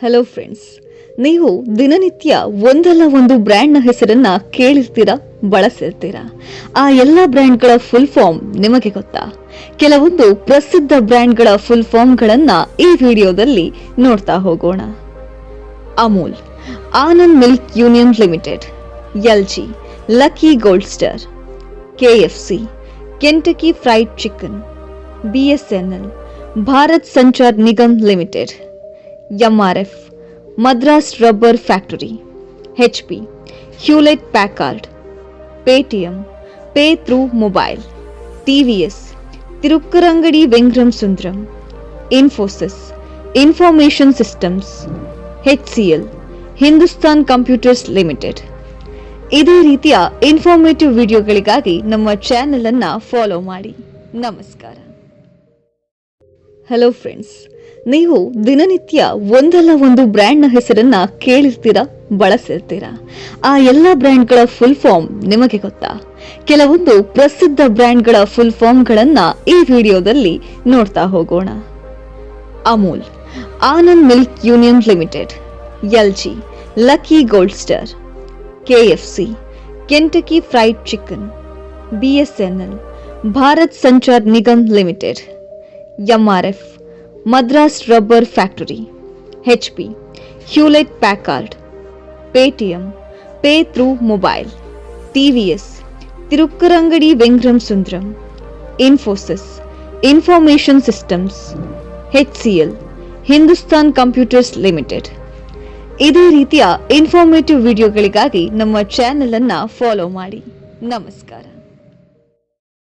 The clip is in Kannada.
ಹಲೋ ಫ್ರೆಂಡ್ಸ್ ನೀವು ದಿನನಿತ್ಯ ಒಂದಲ್ಲ ಒಂದು ಬ್ರ್ಯಾಂಡ್ನ ಹೆಸರನ್ನ ಕೇಳಿರ್ತೀರಾ, ಬಳಸಿರ್ತೀರಾ? ಆ ಎಲ್ಲ ಬ್ರ್ಯಾಂಡ್ಗಳ ಫುಲ್ ಫಾರ್ಮ್ ನಿಮಗೆ ಗೊತ್ತಾ? ಕೆಲವೊಂದು ಪ್ರಸಿದ್ಧ ಬ್ರ್ಯಾಂಡ್ಗಳ ಫುಲ್ ಫಾರ್ಮ್ಗಳನ್ನ ಈ ವಿಡಿಯೋದಲ್ಲಿ ನೋಡ್ತಾ ಹೋಗೋಣ. Amul, Anand milk union limited, L G, lucky gold star K F C, Kentucky fried chicken, B S N L, Bharat Sanchar Nigam limited. MRF, Madras rubber factory H P, Hewlett Packard, Paytm, pay through mobile TVS Thirukkurungudi Vengaram Sundaram, Infosys, information systems H C L, Hindustan computers limited. ಇದೇ ರೀತಿಯ ಇನ್ಫಾರ್ಮೇಟಿವ್ ವಿಡಿಯೋಗಳಿಗಾಗಿ ನಮ್ಮ ಚಾನೆಲ್ ಅನ್ನು ಫಾಲೋ ಮಾಡಿ. ನಮಸ್ಕಾರ. ಹಲೋ ಫ್ರೆಂಡ್ಸ್ ನೀವು ದಿನನಿತ್ಯ ಒಂದಲ್ಲ ಒಂದು ಬ್ರ್ಯಾಂಡ್ನ ಹೆಸರನ್ನ ಕೇಳಿರ್ತೀರಾ, ಬಳಸಿರ್ತೀರಾ? ಆ ಎಲ್ಲ ಬ್ರ್ಯಾಂಡ್ಗಳ ಫುಲ್ ಫಾರ್ಮ್ ನಿಮಗೆ ಗೊತ್ತಾ? ಕೆಲವೊಂದು ಪ್ರಸಿದ್ಧ ಬ್ರ್ಯಾಂಡ್ಗಳ ಫುಲ್ ಫಾರ್ಮ್ಗಳನ್ನ ಈ ವಿಡಿಯೋದಲ್ಲಿ ನೋಡ್ತಾ ಹೋಗೋಣ. Amul, Anand milk union limited, L G, lucky gold star KFC Kentucky fried chicken BSNL Bharat Sanchar Nigam limited MRF Madras rubber factory HP Hewlett Packard, Paytm, pay through mobile TVS Thirukkurungudi Vengaram Sundaram, Infosys, information systems H C L Hindustan computers limited. ಇದೇ ರೀತಿಯ ಇನ್ಫಾರ್ಮೇಟಿವ್ ವಿಡಿಯೋಗಳಿಗಾಗಿ ನಮ್ಮ ಚಾನೆಲ್ ಅನ್ನ ಫಾಲೋ ಮಾಡಿ. ನಮಸ್ಕಾರ.